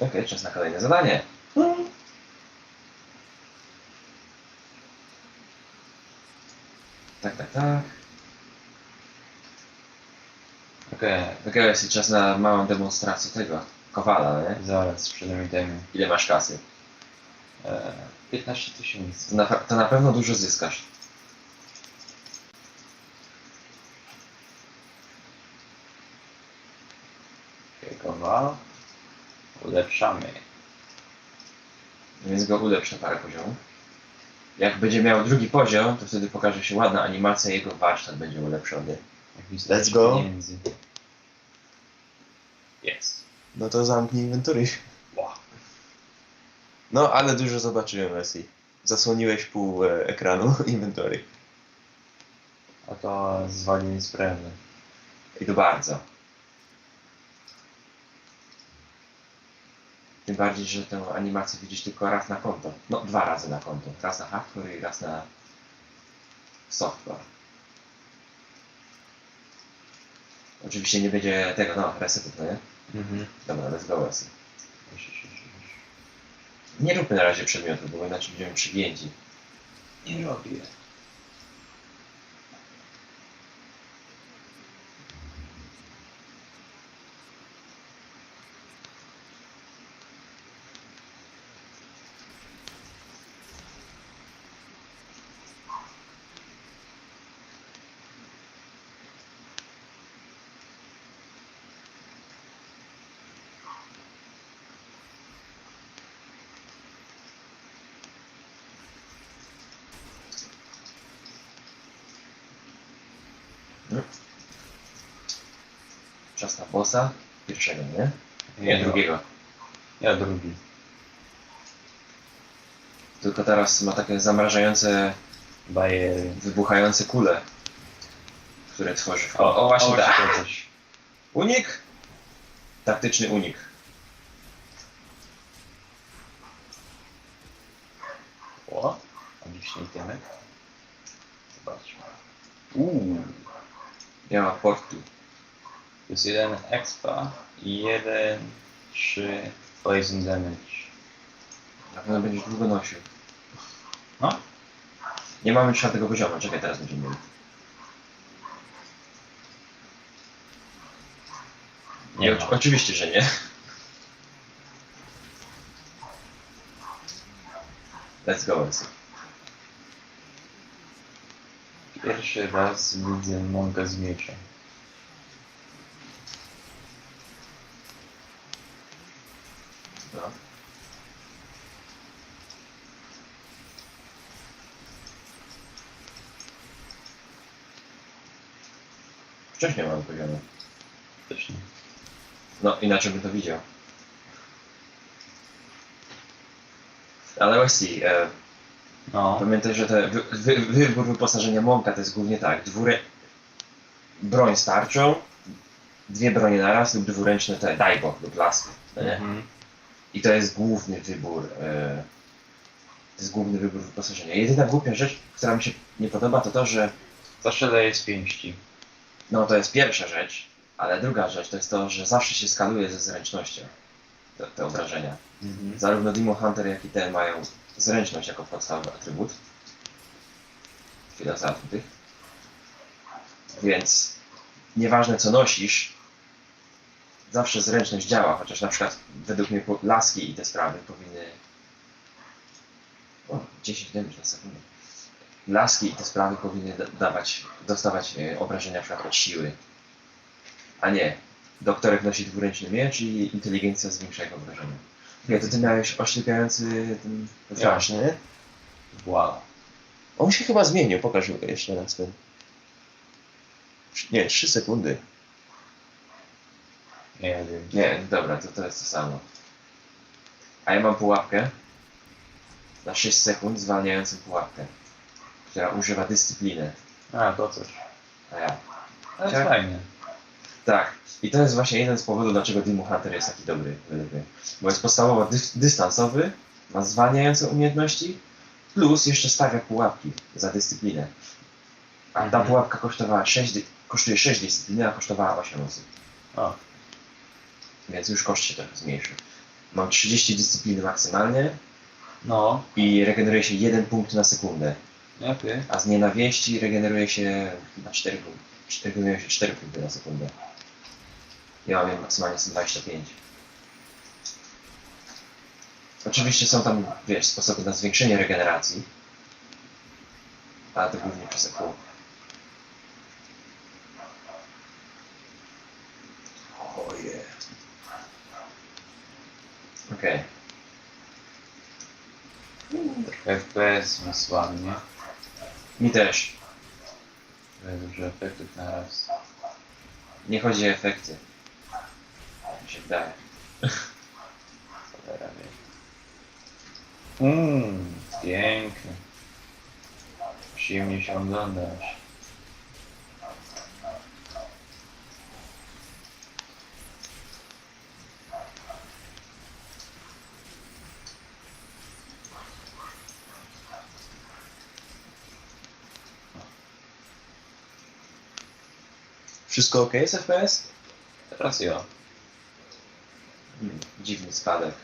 Okej, czas na kolejne zadanie. Tak, tak, tak. Okej, Okej, jest czas na małą demonstrację tego. Kowala, nie? zaraz sprzedam itemy. Ile masz kasy? E, 15 tysięcy. To na, to na pewno dużo zyskasz. Kowal. Ulepszamy. Więc go ulepsz na parę poziomów. Jak będzie miał drugi poziom, to wtedy pokaże się ładna animacja i jego warsztat będzie ulepszony. Let's go. pieniędzy. Jest. No to zamknij inwentory. Wow. No, ale dużo zobaczyłem, Wesley. Zasłoniłeś pół e, ekranu inwentory. A to zwalnie sprawę. I to bardzo. Tym bardziej, że tę animację widzisz tylko raz na konto. No, dwa razy na konto. Raz na hardcore i raz na software. Oczywiście nie będzie tego, no, resetu, no nie? Mhm. Dobra, let's go. Nie róbmy na razie przedmiotów, bo inaczej będziemy przygięci. Nie robię. Czas na bossa. Pierwszego, nie? Nie, Ja- drugiego. Ja drugi. Tylko teraz ma takie zamrażające, Bajery. wybuchające kule, które tworzy. O, o właśnie tak. coś. Unik! Taktyczny unik. O, odliczny itemek. Zobaczmy. Uuu. Miała portu. Plus jeden expa i jeden, trzy poison damage. Na pewno będziesz długo nosił. No. Nie mamy czwartego poziomu, czekaj, teraz będziemy mieli. Nie Nie, ma. oczy- oczywiście, że nie. Let's go, let's go. Pierwszy raz widzę monka z mieczem. No. Wcześniej poziomy. Też nie. No, inaczej bym to widział. Ale Wesley, e, No. pamiętaj, że te wy, wy, wybór wyposażenia Monka to jest głównie tak, dwurę... broń z tarczą, dwie bronie naraz lub dwuręczne te dajbo lub laski. no? Mhm. I to jest główny wybór. E, to jest główny wybór wyposażenia. Jedyna głupia rzecz, która mi się nie podoba, to to, że Zawsze daje z pięści. no to jest pierwsza rzecz, ale druga rzecz to jest to, że zawsze się skaluje ze zręcznością te, te obrażenia. Mhm. Zarówno Demon Hunter, jak i ten mają zręczność jako podstawowy atrybut. Chwila zamkniętych. Więc nieważne co nosisz, zawsze zręczność działa, chociaż na przykład według mnie laski i te sprawy powinny... O, 10 damage na sekundę. Laski i te sprawy powinny da- dawać, dostawać e, obrażenia na przykład od siły. A nie, doktorek nosi dwuręczny miecz i inteligencja zwiększa jego obrażenia. Nie, to ty miałeś oślepiający ten nie? Wow. On się chyba zmienił, pokaż go jeszcze raz ten. Nie, 3 sekundy. Nie wiem. Nie, dobra, to, to jest to samo. A ja mam pułapkę na 6 sekund zwalniającą pułapkę, która używa dyscypliny. A, to coś. A ja. Ale Tak. fajnie. Tak. I to jest właśnie jeden z powodów, dlaczego Demon Hunter jest taki dobry, według mnie. Bo jest podstawowo dy dystansowy, ma zwalniające umiejętności, plus jeszcze stawia pułapki za dyscyplinę. A ta Mhm. pułapka kosztowała 6, dy- kosztuje 6 dyscypliny, a kosztowała 8 osób. O, Więc już koszt się trochę zmniejszył. mam 30 dyscypliny maksymalnie No, i regeneruje się 1 punkt na sekundę. okej. A z nienawiści regeneruje się chyba 4 punkty. Regeneruje się 4 punkty na sekundę. Ja mam je maksymalnie 125. Oczywiście są tam, wiesz, sposoby na zwiększenie regeneracji. Ale to głównie przez EQ. Oje. Okej. FPS ma słabnie. Mi też. Dużo efektów na raz. Nie chodzi o efekty. Się wydaje. Cholera wie. Mmm, pięknie. Przyjemnie się oglądać. Wszystko ok z FPS? Teraz ja. Dziwny spadek.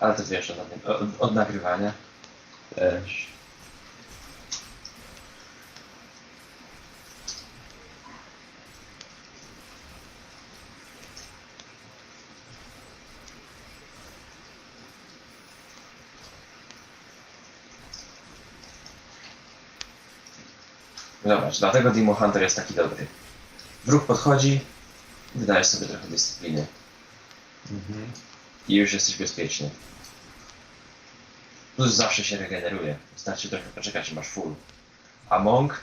Ale to wiesz, od, od, od nagrywania. Też. Zobacz, dlatego Demo Hunter jest taki dobry. Wróg podchodzi, wydajesz sobie trochę dyscypliny Mhm. i już jesteś bezpieczny. Plus zawsze się regeneruje. Wystarczy trochę poczekać i masz full. A Monk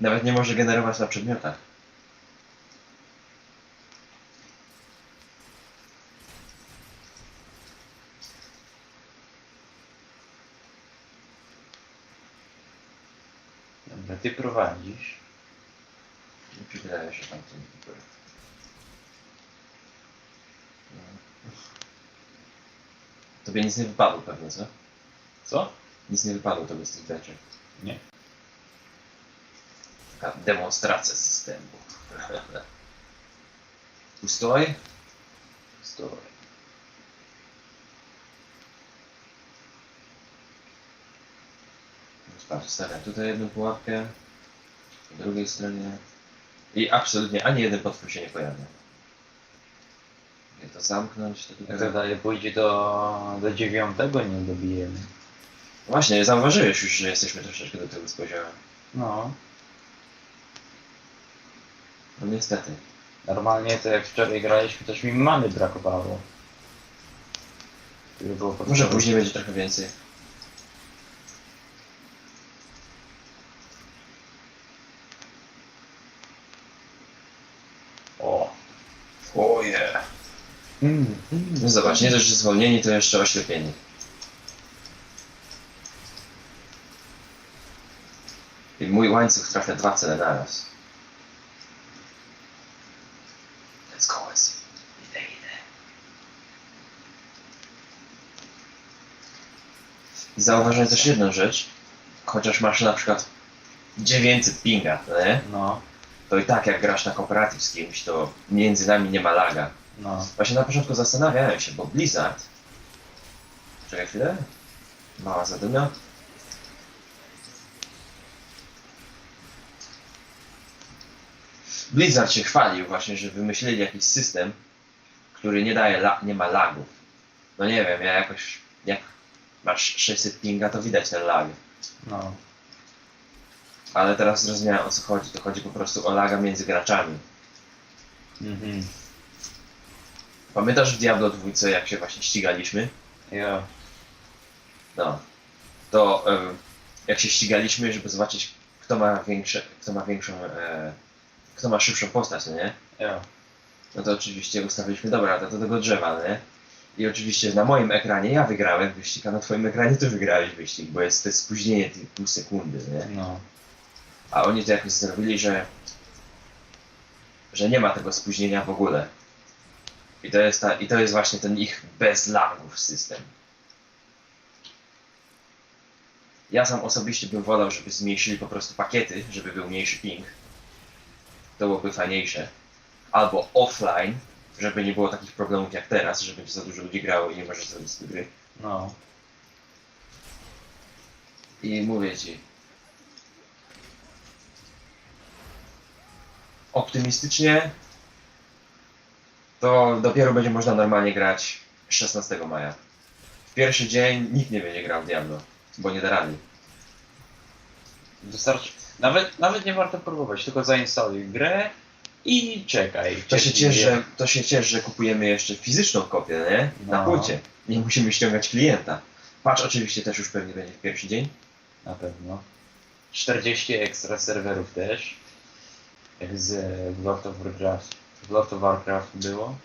nawet nie może generować na przedmiotach. Dobra, ty prowadzisz. Mi się wydaje, że tam nie. No. Tobie nic nie wypadło pewnie, co? Co? Nic nie wypadło tobie z tych beczek. Nie. Taka demonstracja systemu. Ustoj? Stój. Patrz, stawiam tutaj jedną pułapkę, po drugiej stronie i absolutnie ani jeden potwór się nie pojawia. Jak to zamknąć. Jak to dalej pójdzie do, do dziewiątego, nie dobijemy. Właśnie, zauważyłeś już, że jesteśmy troszeczkę do tyłu z poziomem. No. No niestety. Normalnie to jak wczoraj graliśmy, też mi mamy brakowało. Może później będzie trochę więcej. O. Oje. Mm, mm. No zobacz, nie dość, że zwolnieni, to jeszcze oślepieni. I mój łańcuch trafia dwa cele naraz. Let's go, Wesley. Idę, idę. I zauważyłem też jedną rzecz. Chociaż masz na przykład 900 pinga, nie? No, to i tak jak grasz na kooperatyw z kimś, to między nami nie ma laga. No. Właśnie na początku zastanawiałem się, bo Blizzard... Czekaj chwilę. Mała zadymia. Blizzard się chwalił właśnie, że wymyślili jakiś system, który nie daje, la- nie ma lagów. No nie wiem, ja jakoś, jak masz 600 pinga, to widać ten lag. No. Ale teraz zrozumiałem o co chodzi. To chodzi po prostu o laga między graczami. Mhm. Pamiętasz w Diablo 2, jak się właśnie ścigaliśmy? Ja. No. To em, jak się ścigaliśmy, żeby zobaczyć, kto ma większe, kto ma większą, e, kto ma szybszą postać, no nie? Ja. No to oczywiście ustawiliśmy, dobra, to do tego drzewa, no nie? I oczywiście na moim ekranie ja wygrałem wyścig, a na twoim ekranie ty wygrałeś wyścig, bo jest to spóźnienie tych pół sekundy, nie? No. A oni to jakoś zrobili, że że nie ma tego spóźnienia w ogóle. I to jest, ta, i to jest właśnie ten ich bez system. Ja sam osobiście bym wolał, żeby zmniejszyli po prostu pakiety, żeby był mniejszy ping. To byłoby fajniejsze. Albo offline, żeby nie było takich problemów jak teraz, że będzie za dużo ludzi grało i nie możesz zrobić tej gry. No. I mówię ci. Optymistycznie to dopiero będzie można normalnie grać 16 maja. W pierwszy dzień nikt nie będzie grał w Diablo, bo nie da rady. Wystarczy. Nawet, nawet nie warto próbować, tylko zainstaluj grę i czekaj. To się, ciesz, że, to się ciesz, że kupujemy jeszcze fizyczną kopię, nie? Na No. płycie. Nie musimy ściągać klienta. Patch oczywiście też już pewnie będzie w pierwszy dzień. Na pewno. 40 ekstra serwerów też. Z World of Warcraft. W World of Warcraft było.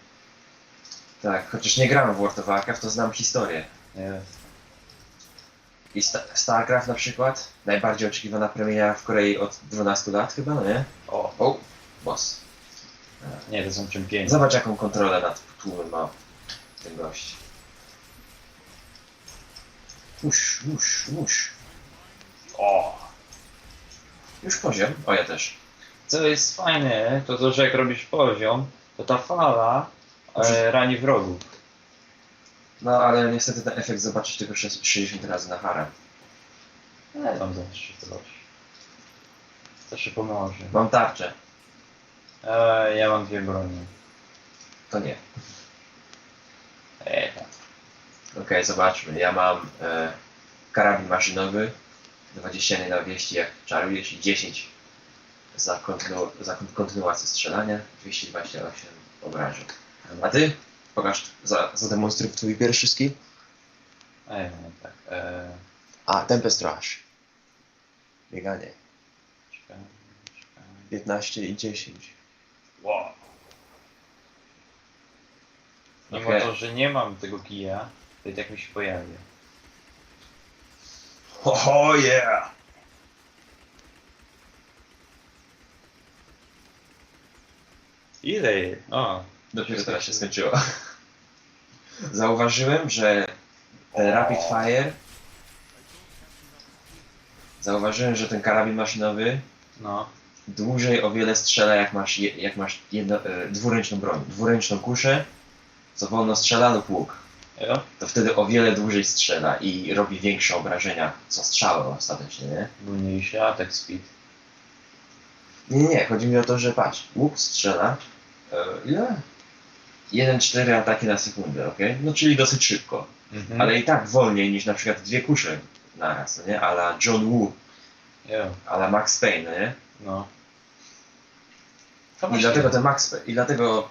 Tak, chociaż nie grałem w World of Warcraft, to znam historię. Jest. I Sta- StarCraft na przykład, najbardziej oczekiwana premiera w Korei od 12 lat chyba, no nie? O, O, boss. nie, to są czempioni. Zobacz jaką kontrolę nad tłumem ma ten gość. Uś, uś, uś. O! Już poziom. O, ja też. Co jest fajne, to to, że jak robisz poziom, to ta fala e, rani wrogów. No, ale niestety ten efekt zobaczysz tylko 60 razy na harę. Ale tam zawsze coś. To się pomoże. Mam tarczę. E, ja mam dwie bronie. To nie. E, tak. Okej, zobaczmy. Ja mam e, karabin maszynowy, 20 nienawieści jak czarujesz i 10 za, kontynu, za kon- kontynuację strzelania, 228 obrażeń. A ty? Pokaż, za, zademonstruj twój pierwszy skill. E, tak. E, A, Tempest Rush. Bieganie. czekaj, czekaj. 15 i 10. Wow. Mimo Okej. to, że nie mam tego kija, to i tak mi się pojawia. Oh yeah! Ile? O, Dopiero teraz się skończyło. Zauważyłem, że ten Rapid Fire Zauważyłem, że ten karabin maszynowy no. dłużej o wiele strzela jak masz, je, jak masz jedno, e, dwuręczną broń. Dwuręczną kuszę, co wolno strzela lub łuk. Jo? To wtedy o wiele dłużej strzela i robi większe obrażenia, co strzały ostatecznie, nie? Mniejszy atak speed. Nie, nie, chodzi mi o to, że patrz, łuk strzela, ile? 1-4 ataki na sekundę, ok? No czyli dosyć szybko, Mhm. ale i tak wolniej niż na przykład dwie kusze naraz, no nie? Ala John Woo, Jo, ala Max Payne, no nie? no. I właśnie, dlatego ten Max Payne, i dlatego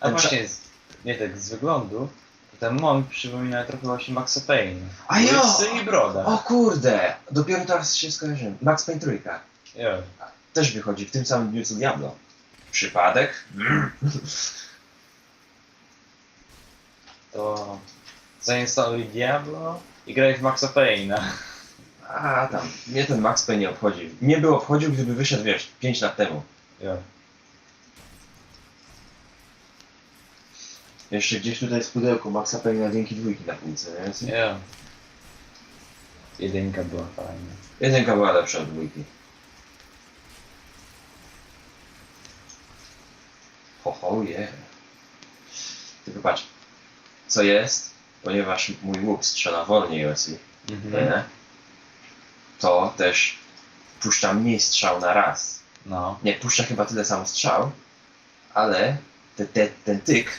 a właśnie z, nie tak z wyglądu, to ten Monk przypomina trochę właśnie Maxa Payne. A jo! I broda. O kurde! Dopiero teraz się skojarzyłem. Max Payne trójka. Jo. Też wychodzi w tym samym dniu co Diablo. Przypadek? To zainstaluj Diablo i graj w Maxa Payne'a. A tam, mnie ten Max Payne nie obchodzi. Nie by obchodził, gdyby wyszedł, wiesz, 5 lat temu. Jo. Jeszcze gdzieś tutaj jest pudełko Maxa Payne'a dzięki dwójki na półce, nie? Jo. Jedynka była fajna. Jedynka była lepsza od dwójki. Ho, ho, yeah. Tylko patrz, co jest, ponieważ mój łuk strzela wolniej Wesley, Mhm. nie? to też puszcza mniej strzał na raz. No. Nie, puszcza chyba tyle samo strzał, ale te, te, ten tyk,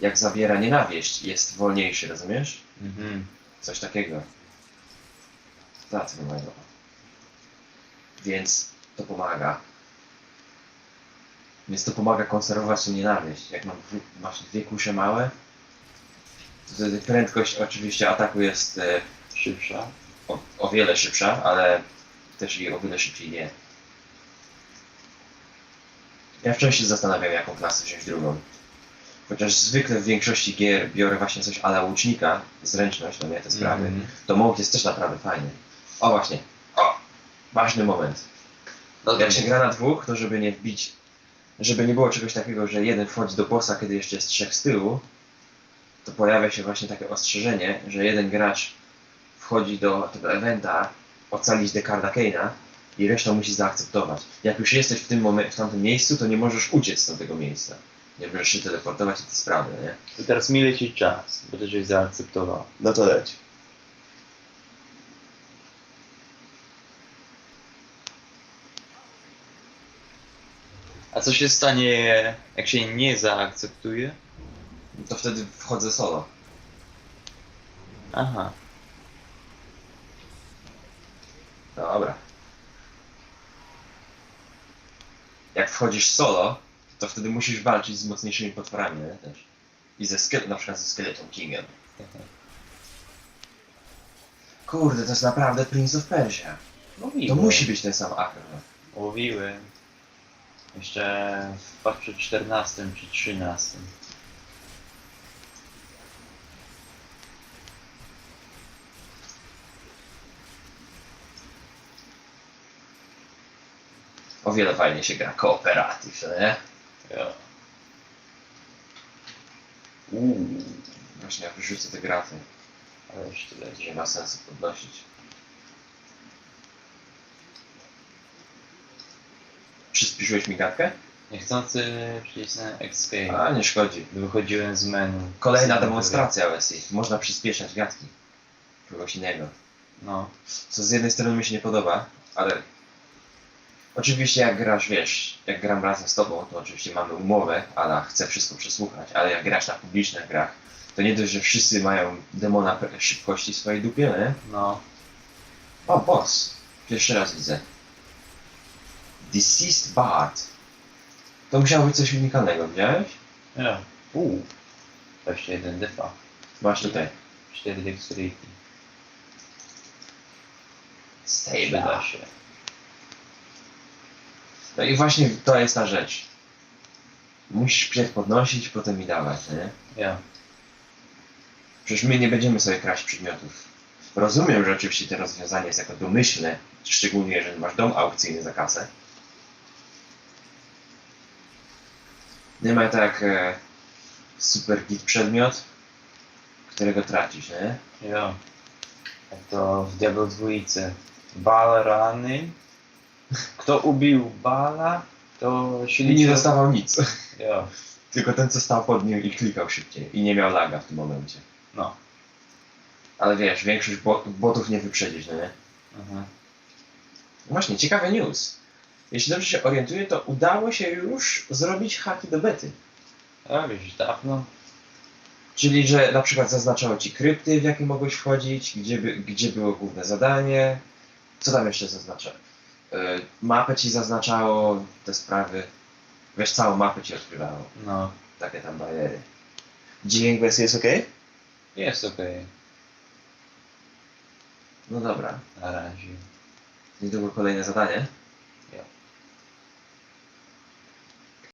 jak zabiera nienawieść, jest wolniejszy, rozumiesz? Mhm. Coś takiego. Tacy mojego. Więc to pomaga. Więc to pomaga konserwować tą nienawiść. Jak mam, masz dwie kusze małe, to wtedy prędkość oczywiście ataku jest e, Szybsza. o, o wiele szybsza, ale też i o wiele szybciej nie. Ja wciąż się zastanawiam, jaką klasę wziąć drugą. Chociaż zwykle w większości gier biorę właśnie coś ala łucznika, zręczność, no nie, te sprawy, Mhm. to Monk jest też naprawdę fajny. O właśnie, o, ważny moment. Jak się gra na dwóch, to żeby nie wbić, żeby nie było czegoś takiego, że jeden wchodzi do bossa, kiedy jeszcze jest trzech z tyłu, to pojawia się właśnie takie ostrzeżenie, że jeden gracz wchodzi do tego eventa ocalić Dekarda Kane'a i reszta musi zaakceptować. Jak już jesteś w tym momencie, w tamtym miejscu, to nie możesz uciec z tamtego miejsca. Nie możesz się teleportować i te sprawy, nie? To teraz mi leci czas, bo to żeś zaakceptował. No to leć. A co się stanie, jak się nie zaakceptuje? To wtedy wchodzę solo. Aha. Dobra. Jak wchodzisz solo, to wtedy musisz walczyć z mocniejszymi potworami, nie? Też. I ze skelet, na przykład ze Skeleton Kingiem. Kurde, to jest naprawdę Prince of Persia. To Mówiłem. musi być ten sam aktor. no. Mówiłem. Jeszcze w patchu 14 czy 13. O wiele fajnie się gra kooperatyw, nie? Ja. Uuu, Właśnie jak wyrzucę te graty, ale już tyle. nie ma sensu podnosić. Przyspieszyłeś mi gadkę? Niechcący przycisnąłem escape. A, nie szkodzi. Wychodziłem z menu. Kolejna demonstracja Wesley. Można przyspieszać gadki. Kogoś innego. No, Co z jednej strony mi się nie podoba, ale oczywiście jak grasz, wiesz, jak gram razem z tobą, to oczywiście mamy umowę, ale chcę wszystko przesłuchać, ale jak grasz na publicznych grach, to nie dość, że wszyscy mają demona szybkości w swojej dupie, nie? no. O, boss! Pierwszy raz widzę. Deceased Bard. To musiało być coś unikalnego, widziałeś? Ja. Uuu. 21 defa. Masz tutaj. 4 dexterity. Stable. Przyda się. No i właśnie to jest ta rzecz. Musisz pierw podnosić, potem mi dawać, nie? Ja. Przecież my nie będziemy sobie kraść przedmiotów. Rozumiem, że oczywiście to rozwiązanie jest jako domyślne, szczególnie jeżeli masz dom aukcyjny za kasę. Nie ma tak e, super git przedmiot, którego tracisz, nie? A to w Diablo dwójce. Bal rany. Kto ubił Bala, to się I nie liczy- dostawał nic. Ja. Tylko ten, co stał pod nim i klikał szybciej. I nie miał laga w tym momencie. No. Ale wiesz, większość bo botów nie wyprzedzisz, no nie? Aha. Właśnie, ciekawy news. Jeśli dobrze się orientuję, to udało się już zrobić haki do bety. A wiesz, dawno. Czyli, że na przykład zaznaczało ci krypty, w jakie mogłeś wchodzić, gdzie, by, gdzie było główne zadanie. Co tam jeszcze zaznacza? Yy, mapę ci zaznaczało, te sprawy. Wiesz, całą mapę ci odkrywało. No. Takie tam bariery. Dźwięk wersji jest ok? Jest okej. No dobra. Na razie. Niedługo kolejne zadanie.